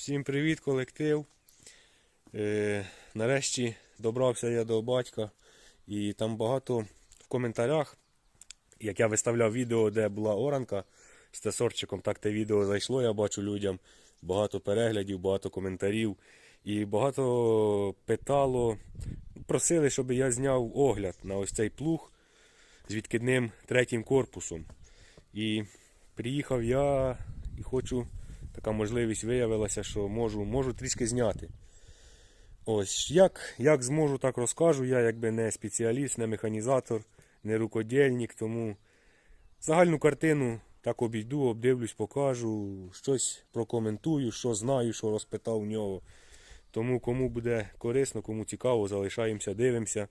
Всім привіт, колектив. Е, нарешті добрався я до батька. І там багато в коментарях, як я виставляв відео, де була оранка з тесорчиком, так те відео зайшло, я бачу людям. Багато переглядів, багато коментарів. І багато питало, просили, щоб я зняв огляд на ось цей плуг з відкидним третім корпусом. І приїхав я і хочу, така можливість виявилася, що можу, можу трішки зняти. Ось, як, як зможу, так розкажу. Я якби не спеціаліст, не механізатор, не рукодільник, тому загальну картину так обійду, обдивлюсь, покажу, щось прокоментую, що знаю, що розпитав у нього. Тому кому буде корисно, кому цікаво, залишаємося, дивимося.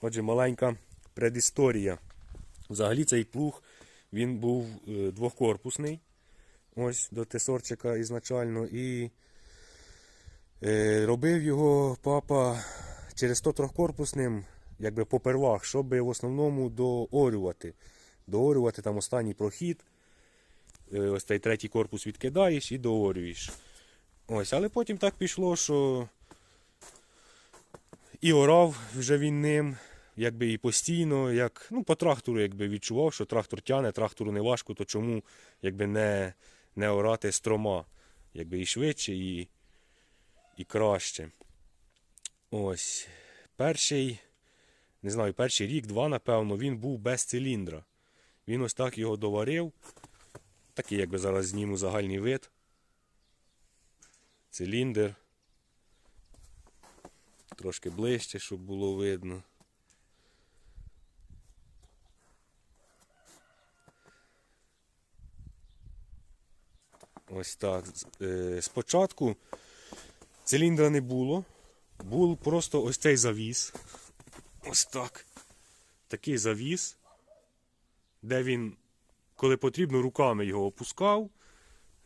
Отже, маленька предісторія. Взагалі цей плуг він був е, двохкорпусний. Ось до тесорчика ізначально. І е, робив його папа через то трьохкорпусним, якби попервах, щоб в основному доорювати. Доорювати там останній прохід. Е, ось цей третій корпус відкидаєш і доорюєш. Ось, але потім так пішло, що і орав вже він ним, якби і постійно, як ну, по трактору якби відчував, що трактор тяне, трактору не важко, то чому якби не, не орати строма, якби і швидше, і, і краще. Ось. Перший, не знаю, перший рік, два, напевно, він був без циліндра. Він ось так його доварив. Такий, якби зараз зніму загальний вид. Циліндр. Трошки ближче, щоб було видно. Ось так. Е, Спочатку циліндра не було. Був просто ось цей завіс. Ось так. Такий завіс, де він, коли потрібно, руками його опускав.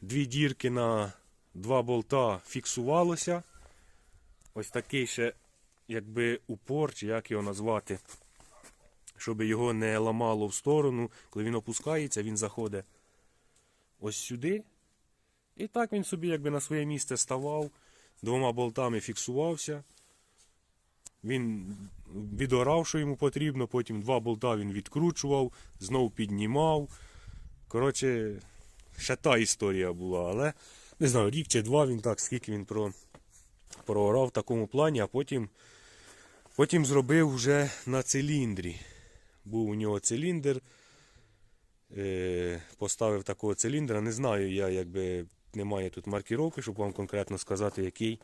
Дві дірки на два болта фіксувалося. Ось такий ще, якби упор, чи як його назвати, щоб його не ламало в сторону. Коли він опускається, він заходить ось сюди. І так він собі якби на своє місце ставав, двома болтами фіксувався. Він відорав, що йому потрібно, потім два болта він відкручував, знов піднімав. Коротше, ще та історія була, але не знаю, рік чи два він так, скільки він про, проорав в такому плані, а потім, потім зробив вже на циліндрі. Був у нього циліндр. Е, поставив такого циліндра. Не знаю, я якби немає тут маркіровки, щоб вам конкретно сказати, який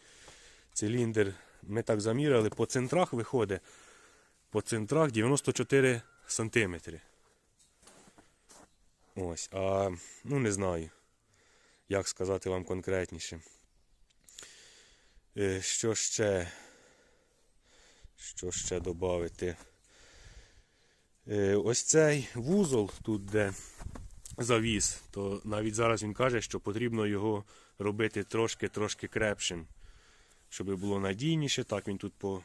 циліндр. Ми так заміряли. По центрах виходить. По центрах 94 сантиметри. Ось, а ну не знаю, як сказати вам конкретніше. Е, Що ще? Що ще додати? Е, Ось цей вузол тут, де завіс, то навіть зараз він каже, що потрібно його робити трошки-трошки крепшим, щоб було надійніше. Так він тут по-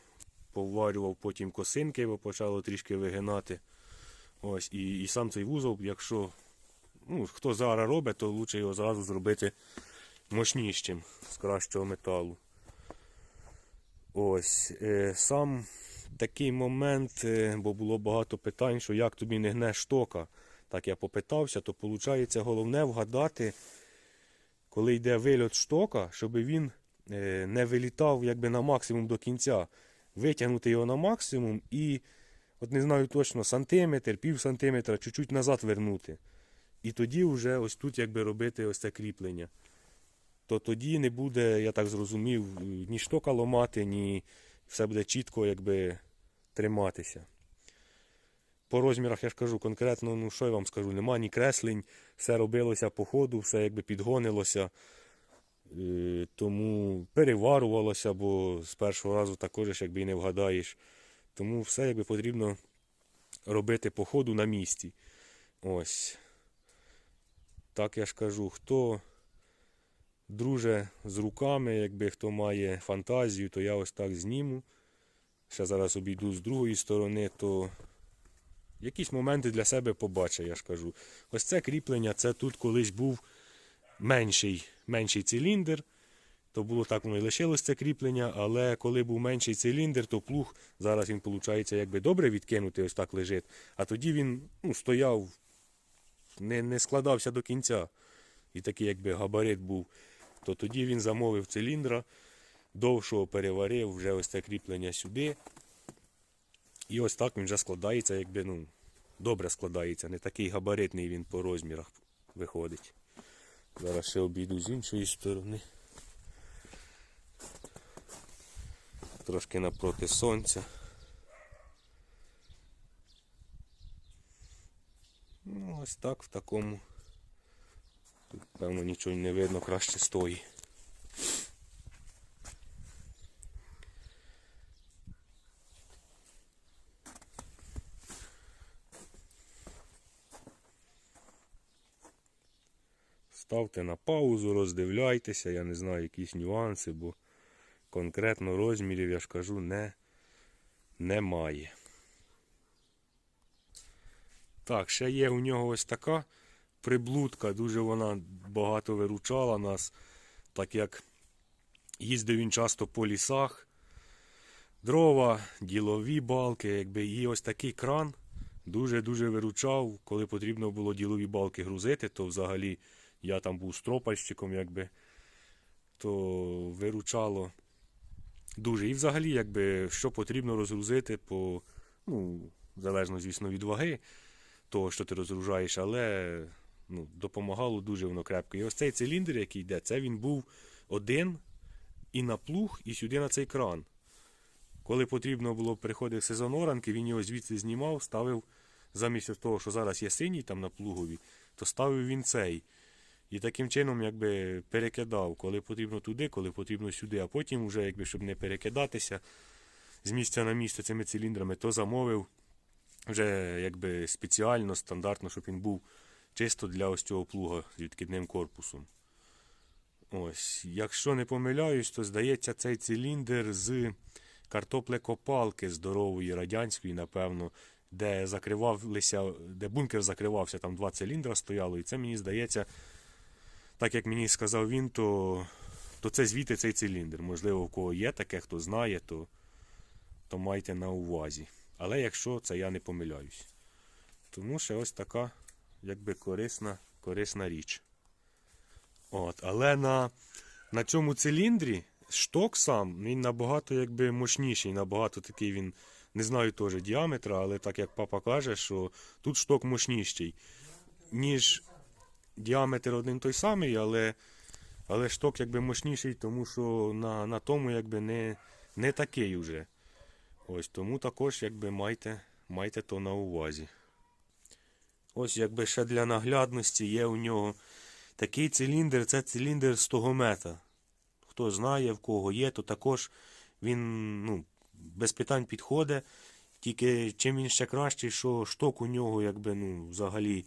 поварював потім косинки, бо почало трішки вигинати. Ось, і, і сам цей вузол, якщо ну, хто зараз робить, то краще його зразу зробити мощнішим з кращого металу. Ось, е, сам такий момент, е, бо було багато питань, що як тобі не гне штока. Так я попитався, то виходить головне вгадати, коли йде вильот штока, щоб він е, не вилітав якби на максимум до кінця. Витягнути його на максимум і, от не знаю точно, сантиметр, пів сантиметра, чуть-чуть назад вернути. І тоді вже ось тут якби робити ось це кріплення. То тоді не буде, я так зрозумів, ні штока ломати, ні все буде чітко якби триматися. По розмірах я ж кажу конкретно, ну що я вам скажу, нема ні креслень, все робилося по ходу, все якби підгонилося. Е, Тому переварувалося, бо з першого разу також якби і не вгадаєш. Тому все якби потрібно робити по ходу на місці. Ось. Так я ж кажу, хто друже з руками, якби хто має фантазію, то я ось так зніму. Ще зараз обійду з другої сторони, то якісь моменти для себе побачив, я ж кажу. Ось це кріплення, це тут колись був менший, менший циліндр. то було так воно і лишилось це кріплення, але коли був менший циліндр, то плуг зараз він, виходить, якби добре відкинутий, ось так лежить. А тоді він ну, стояв, не, не складався до кінця. І такий, якби габарит був. То тоді він замовив циліндра, довшого переварив вже ось це кріплення сюди. І ось так він вже складається, якби, ну, добре складається. Не такий габаритний він по розмірах виходить. Зараз ще обійду з іншої сторони. Трошки напроти сонця. Ну, ось так в такому. Тут, певно, нічого не видно, краще стої. Ставте на паузу, роздивляйтеся, я не знаю якісь нюанси, бо конкретно розмірів, я ж кажу, не, немає. Так, ще є у нього ось така приблудка, дуже вона багато виручала нас, так як їздив він часто по лісах, дрова, ділові балки, якби і ось такий кран дуже-дуже виручав, коли потрібно було ділові балки грузити, то взагалі я там був стропальщиком, якби, то виручало дуже. І взагалі, якби, що потрібно розгрузити по, ну, залежно, звісно, від ваги того, що ти розгружаєш, але ну, допомагало дуже воно крепко. І ось цей циліндр, який йде, це він був один і на плуг, і сюди на цей кран. Коли потрібно було приходив сезон оранки, він його звідси знімав, ставив замість того, що зараз є синій там на плугові, то ставив він цей. І таким чином якби перекидав, коли потрібно туди, коли потрібно сюди, а потім, вже, якби, щоб не перекидатися з місця на місце цими циліндрами, то замовив вже якби спеціально, стандартно, щоб він був чисто для ось цього плуга з відкидним корпусом. Ось, Якщо не помиляюсь, то здається цей циліндр з картоплекопалки здорової, радянської, напевно, де закривалися, де бункер закривався, там два циліндра стояло, і це мені здається, так як мені сказав він, то, то це звідти цей циліндр. Можливо, у кого є таке, хто знає, то, то майте на увазі. Але якщо це я не помиляюсь. Тому ще ось така якби корисна, корисна річ. От, Але на, на цьому циліндрі шток сам він набагато якби мощніший, набагато такий він, не знаю теж діаметра, але так як папа каже, що тут шток мощніший, ніж діаметр один той самий, але але шток якби мощніший, тому що на на тому якби не не такий уже. Ось Тому також якби майте, майте то на увазі. Ось якби ще для наглядності є у нього такий циліндр, це циліндр стогомета. Хто знає, в кого є, то також він ну, без питань підходить. Тільки чим він ще кращий, що шток у нього якби, ну, взагалі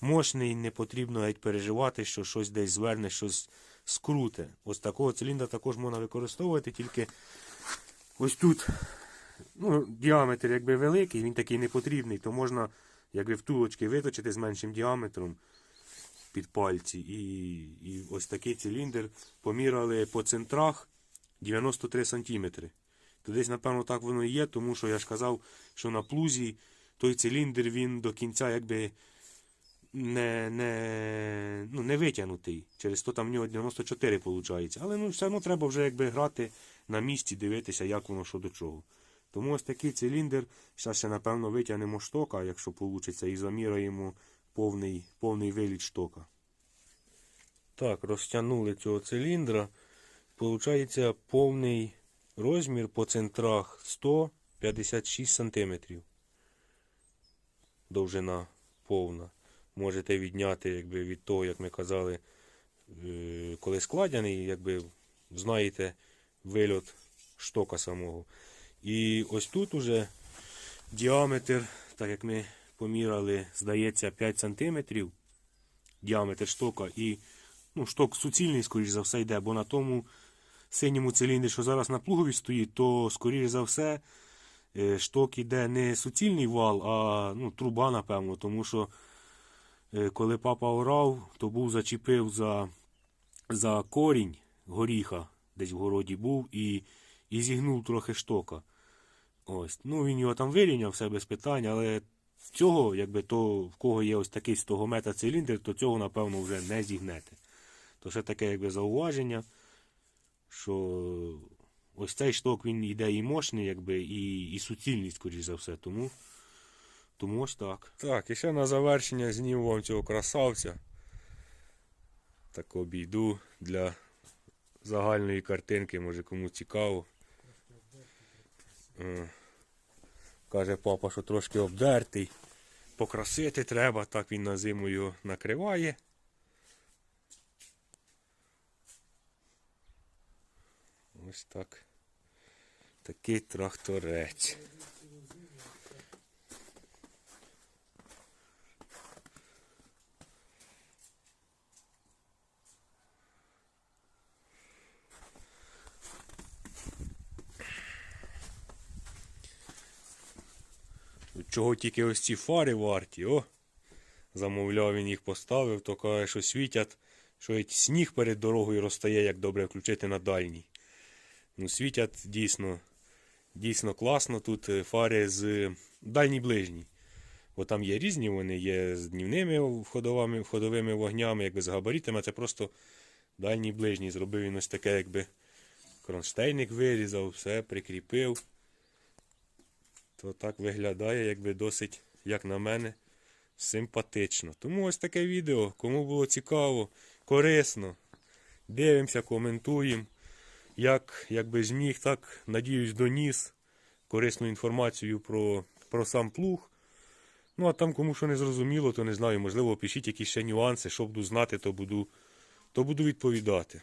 мощний, не потрібно геть переживати, що щось десь зверне, щось скруте. Ось такого циліндра також можна використовувати, тільки ось тут ну, діаметр якби великий, він такий не потрібний, то можна якби втулочки виточити з меншим діаметром під пальці. І і ось такий циліндр поміряли по центрах 93 см. То десь, напевно, так воно і є, тому що я ж казав, що на плузі той циліндр він до кінця якби не не, ну, не витягнутий. Через то там в нього 94 виходить. Але ну, все одно треба вже якби грати на місці, дивитися, як воно що до чого. Тому ось такий циліндр. Зараз ще, напевно, витягнемо штока, якщо вийде, і заміряємо повний повний виліт штока. Так, розтягнули цього циліндра. Получається повний розмір по центрах 156 см. Довжина повна. Можете відняти якби, від того, як ми казали, е, коли складений, якби знаєте вильот штока самого. І ось тут уже діаметр, так як ми поміряли, здається, 5 см діаметр штока. І ну, шток суцільний, скоріш за все, йде, бо на тому синьому циліндрі, що зараз на плугові стоїть, то, скоріш за все, е, шток іде не суцільний вал, а ну, труба, напевно. Тому що коли папа орав, то був зачепив за, за корінь горіха десь в городі був і, і зігнув трохи штока. Ось. Ну, він його там вирівняв все без питань, але цього, якби то, в кого є ось такий 100 мета циліндр, то цього, напевно, вже не зігнете. То ще таке якби зауваження, що ось цей шток він іде і мощний, якби, і, і суцільний, скоріш за все. Тому, тому ось так. Так, і ще на завершення зніму вам цього красавця. Так обійду для загальної картинки, може кому цікаво. Е, Каже папа, що трошки обдертий. Покрасити треба, так він на зиму його накриває. Ось так. Такий тракторець. Чого тільки ось ці фари варті, о! Замовляв він їх поставив, то каже, що світять, що сніг перед дорогою розстає, як добре включити на дальній. Ну, світять дійсно, дійсно класно. Тут е, фари з дальній ближній. Бо там є різні, вони є з днівними входовими, входовими вогнями, якби з габаритами, це просто дальній ближній. Зробив він ось таке, якби кронштейник вирізав, все, прикріпив. То так виглядає, якби досить, як на мене, симпатично. Тому ось таке відео. Кому було цікаво, корисно. Дивимося, коментуємо. Як, якби зміг, так, надіюсь, доніс корисну інформацію про, про сам плуг. Ну, а там, кому що не зрозуміло, то не знаю, можливо, пишіть якісь ще нюанси, що буду знати, то буду, то буду відповідати.